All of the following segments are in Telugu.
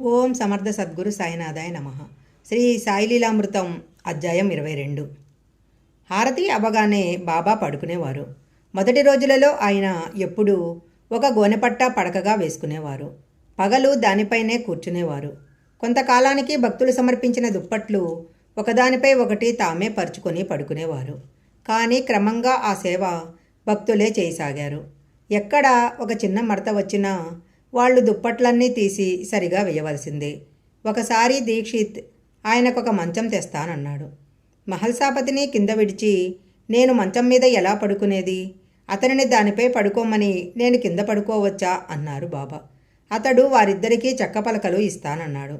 ఓం సమర్థ సద్గురు సాయినాథాయ నమ. శ్రీ సాయిలీలామృతం అధ్యాయం ఇరవై రెండు హారతి అవ్వగానే బాబా పడుకునేవారు. మొదటి రోజులలో ఆయన ఎప్పుడూ ఒక గోనెపట్ట పడకగా వేసుకునేవారు. పగలు దానిపైనే కూర్చునేవారు. కొంతకాలానికి భక్తులు సమర్పించిన దుప్పట్లు ఒకదానిపై ఒకటి తామే పరుచుకొని పడుకునేవారు. కానీ క్రమంగా ఆ సేవ భక్తులే చేయసాగారు. ఎక్కడ ఒక చిన్న మడత వచ్చినా వాళ్ళు దుప్పట్లన్నీ తీసి సరిగా వేయవలసిందే. ఒకసారి దీక్షిత్ ఆయనకొక మంచం తెస్తానన్నాడు. మహల్సాపతిని కింద విడిచి నేను మంచం మీద ఎలా పడుకునేది? అతనిని దానిపై పడుకోమని నేను కింద పడుకోవచ్చా? అన్నారు బాబా. అతడు వారిద్దరికీ చెక్క పలకలు ఇస్తానన్నాడు.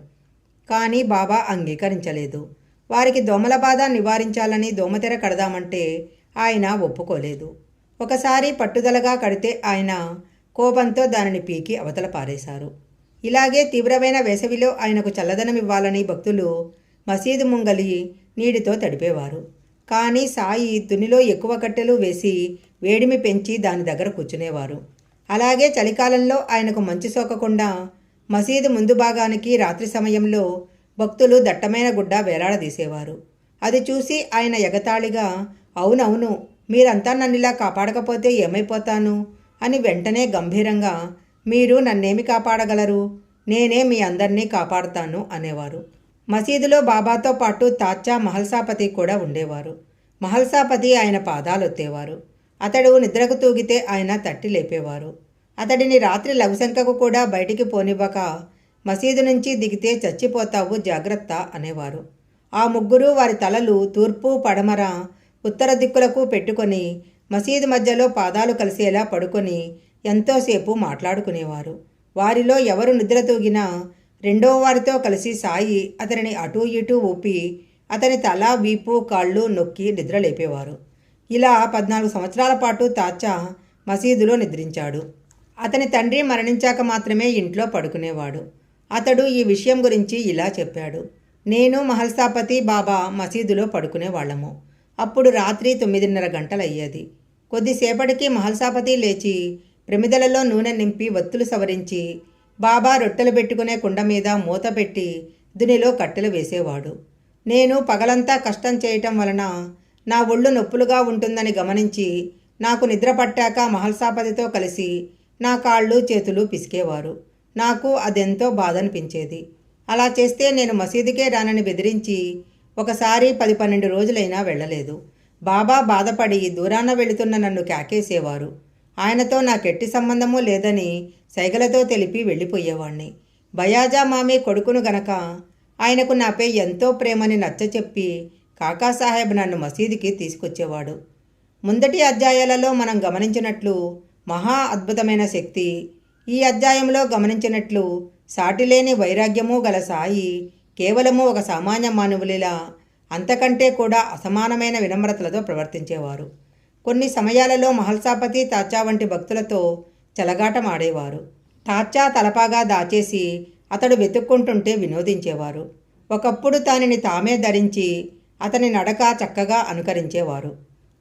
కానీ బాబా అంగీకరించలేదు. వారికి దోమల బాధ నివారించాలని దోమతెర కడదామంటే ఆయన ఒప్పుకోలేదు. ఒకసారి పట్టుదలగా కడితే ఆయన కోపంతో దానిని పీకి అవతల పారేశారు. ఇలాగే తీవ్రమైన వేసవిలో ఆయనకు చల్లదనం ఇవ్వాలని భక్తులు మసీదు ముంగలి నీటితో తడిపేవారు. కానీ సాయి తునిలో ఎక్కువ కట్టెలు వేసి వేడిమి పెంచి దాని దగ్గర కూర్చునేవారు. అలాగే చలికాలంలో ఆయనకు మంచు సోకకుండా మసీదు ముందు భాగానికి రాత్రి సమయంలో భక్తులు దట్టమైన గుడ్డ వేలాడదీసేవారు. అది చూసి ఆయన ఎగతాళిగా అవునవును మీరంతా నన్నిలా కాపాడకపోతే ఏమైపోతాను? అని వెంటనే గంభీరంగా మీరు నన్నేమి కాపాడగలరు? నేనే మీ అందరినీ కాపాడుతాను అనేవారు. మసీదులో బాబాతో పాటు తాచా మహల్సాపతి కూడా ఉండేవారు. మహల్సాపతి ఆయన పాదాలొత్తేవారు. అతడు నిద్రకు తూగితే ఆయన తట్టి లేపేవారు. అతడిని రాత్రి లఘుశంకకు కూడా బయటికి పోనివ్వక మసీదు నుంచి దిగితే చచ్చిపోతావు జాగ్రత్త అనేవారు. ఆ ముగ్గురు వారి తలలు తూర్పు పడమర ఉత్తర దిక్కులకు పెట్టుకొని మసీదు మధ్యలో పాదాలు కలిసేలా పడుకొని ఎంతోసేపు మాట్లాడుకునేవారు. వారిలో ఎవరు నిద్ర తూగినా రెండో వారితో కలిసి సాయి అతనిని అటూ ఇటూ ఊపి అతని తల వీపు కాళ్ళు నొక్కి నిద్రలేపేవారు. ఇలా పద్నాలుగు సంవత్సరాల పాటు తాచా మసీదులో నిద్రించాడు. అతని తండ్రి మరణించాక మాత్రమే ఇంట్లో పడుకునేవాడు. అతడు ఈ విషయం గురించి ఇలా చెప్పాడు. నేను మహల్సాపతి బాబా మసీదులో పడుకునేవాళ్ళము. అప్పుడు రాత్రి తొమ్మిదిన్నర గంటలయ్యేది. కొద్దిసేపటికి మహల్సాపతి లేచి ప్రమిదలలో నూనె నింపి వత్తులు సవరించి బాబా రొట్టెలు పెట్టుకునే కుండ మీద మూత పెట్టి దునిలో కట్టెలు వేసేవాడు. నేను పగలంతా కష్టం చేయటం వలన నా ఒళ్ళు నొప్పులుగా ఉంటుందని గమనించి నాకు నిద్ర పట్టాక మహల్సాపతితో కలిసి నా కాళ్ళు చేతులు పిసికేవారు. నాకు అదెంతో బాధనిపించేది. అలా చేస్తే నేను మసీదుకే రానని బెదిరించి ఒకసారి పది పన్నెండు రోజులైనా వెళ్ళలేదు. బాబా బాధపడి దూరాన వెళుతున్న నన్ను కాకేసేవారు ఆయనతో నాకెట్టి సంబంధమూ లేదని సైగలతో తెలిపి వెళ్ళిపోయేవాణ్ణి. బయాజా మామి కొడుకును గనక ఆయనకు నాపై ఎంతో ప్రేమని నచ్చచెప్పి కాకాసాహెబ్ నన్ను మసీదుకి తీసుకొచ్చేవాడు. ముందటి అధ్యాయాలలో మనం గమనించినట్లు మహా అద్భుతమైన శక్తి ఈ అధ్యాయంలో గమనించినట్లు సాటిలేని వైరాగ్యము గల సాయి కేవలము ఒక సామాన్య మానవులిలా అంతకంటే కూడా అసమానమైన వినమ్రతలతో ప్రవర్తించేవారు. కొన్ని సమయాలలో మహల్సాపతి తాచా వంటి భక్తులతో చెలగాటమాడేవారు. తాచా తలపాగా దాచేసి అతడు వెతుక్కుంటుంటే వినోదించేవారు. ఒకప్పుడు దానిని తామే ధరించి అతని నడక చక్కగా అనుకరించేవారు.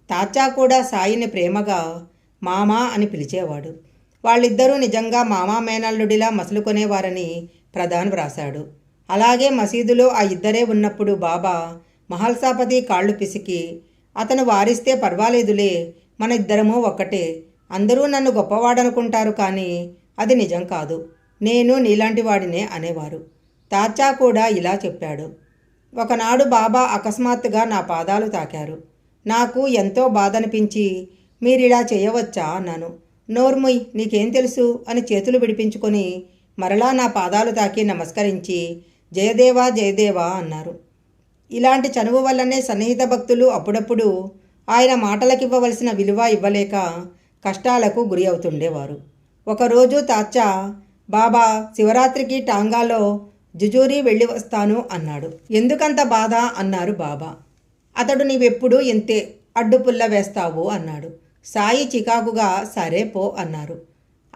తాచా కూడా సాయిని ప్రేమగా మామా అని పిలిచేవాడు. వాళ్ళిద్దరూ నిజంగా మామా మేనల్లుడిలా మసులుకొనేవారని ప్రధాన్ వ్రాశాడు. అలాగే మసీదులో ఆ ఇద్దరే ఉన్నప్పుడు బాబా మహల్సాపతి కాళ్ళు పిసికి అతను వారిస్తే పర్వాలేదులే మన ఇద్దరము ఒక్కటే. అందరూ నన్ను గొప్పవాడనుకుంటారు కానీ అది నిజం కాదు. నేను నీలాంటి వాడినే అనేవారు. తాచా కూడా ఇలా చెప్పాడు. ఒకనాడు బాబా అకస్మాత్తుగా నా పాదాలు తాకారు. నాకు ఎంతో బాధనిపించి మీరిలా చేయవచ్చా అన్నాను. నోర్ముయ్ నీకేం తెలుసు? అని చేతులు విడిపించుకొని మరలా నా పాదాలు తాకి నమస్కరించి జయదేవా జయదేవా అన్నారు. ఇలాంటి చనువు వల్లనే సన్నిహిత భక్తులు అప్పుడప్పుడు ఆయన మాటలకివ్వవలసిన విలువ ఇవ్వలేక కష్టాలకు గురి అవుతుండేవారు. ఒకరోజు తాచా బాబా శివరాత్రికి టాంగాలో జుజూరి వెళ్ళి వస్తాను అన్నాడు. ఎందుకంత బాధ? అన్నారు బాబా. అతడు నీవెప్పుడు ఇంతే అడ్డుపుల్ల వేస్తావు అన్నాడు. సాయి చికాకుగా సరే పో అన్నారు.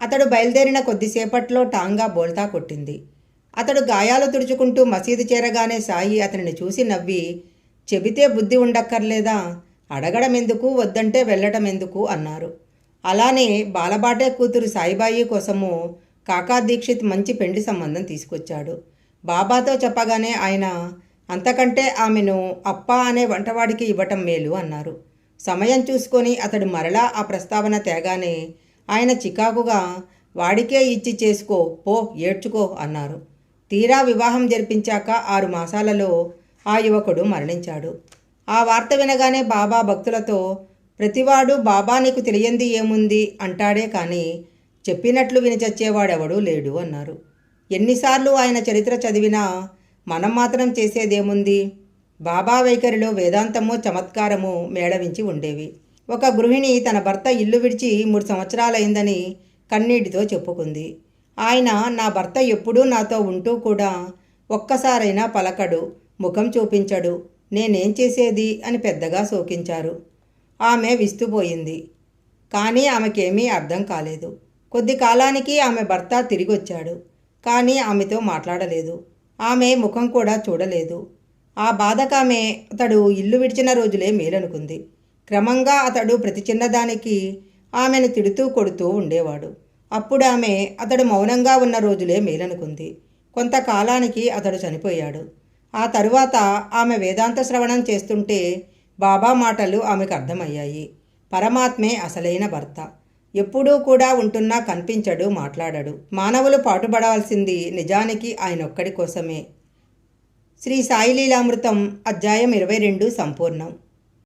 అతడు బయలుదేరిన కొద్దిసేపట్లో టాంగా బోల్తా కొట్టింది. అతడు గాయాలు తుడుచుకుంటూ మసీదు చేరగానే సాయి అతనిని చూసి నవ్వి చెబితే బుద్ధి ఉండక్కర్లేదా? అడగడం ఎందుకు వద్దంటే వెళ్ళటం ఎందుకు అన్నారు. అలానే బాలబాటే కూతురు సాయిబాయి కోసము కాకా దీక్షిత్ మంచి పెండి సంబంధం తీసుకొచ్చాడు. బాబాతో చెప్పగానే ఆయన అంతకంటే ఆమెను అప్ప అనే వంటవాడికి ఇవ్వటం మేలు అన్నారు. సమయం చూసుకొని అతడు మరలా ఆ ప్రస్తావన తేగానే ఆయన చికాకుగా వాడికే ఇచ్చి చేసుకో పో ఏడ్చుకో అన్నారు. తీరా వివాహం జరిపించాక ఆరు మాసాలలో ఆ యువకుడు మరణించాడు. ఆ వార్త వినగానే బాబా భక్తులతో ప్రతివాడు బాబా నీకు తెలియంది ఏముంది అంటాడే కానీ చెప్పినట్లు విని చచ్చేవాడెవడూ లేడు అన్నారు. ఎన్నిసార్లు ఆయన చరిత్ర చదివినా మనం మాత్రం చేసేదేముంది? బాబా వైఖరిలో వేదాంతము చమత్కారము మేళవించి ఉండేవి. ఒక గృహిణి తన భర్త ఇల్లు విడిచి మూడు సంవత్సరాలైందని కన్నీటితో చెప్పుకుంది. ఆయన నా భర్త ఎప్పుడూ నాతో ఉంటూ కూడా ఒక్కసారైనా పలకడు ముఖం చూపించడు. నేనేం చేసేది? అని పెద్దగా శోకించారు. ఆమె విస్తుపోయింది. కానీ ఆమెకేమీ అర్థం కాలేదు. కొద్ది కాలానికి ఆమె భర్త తిరిగి వచ్చాడు కానీ ఆమెతో మాట్లాడలేదు. ఆమె ముఖం కూడా చూడలేదు. ఆ బాధకామె అతడు ఇల్లు విడిచిన రోజులే మేలనుకుంది. క్రమంగా అతడు ప్రతి చిన్నదానికి ఆమెను తిడుతూ కొడుతూ ఉండేవాడు. అప్పుడు ఆమె అతడు మౌనంగా ఉన్న రోజులే మేలనుకుంది. కొంతకాలానికి అతడు చనిపోయాడు. ఆ తరువాత ఆమె వేదాంత శ్రవణం చేస్తుంటే బాబా మాటలు ఆమెకు అర్థమయ్యాయి. పరమాత్మే అసలైన భర్త. ఎప్పుడూ కూడా ఉంటున్నా కనిపించడు మాట్లాడడు. మానవులు పాటుపడవలసింది నిజానికి ఆయన ఒక్కడి కోసమే. శ్రీ సాయిలీలామృతం అధ్యాయం ఇరవై రెండు సంపూర్ణం.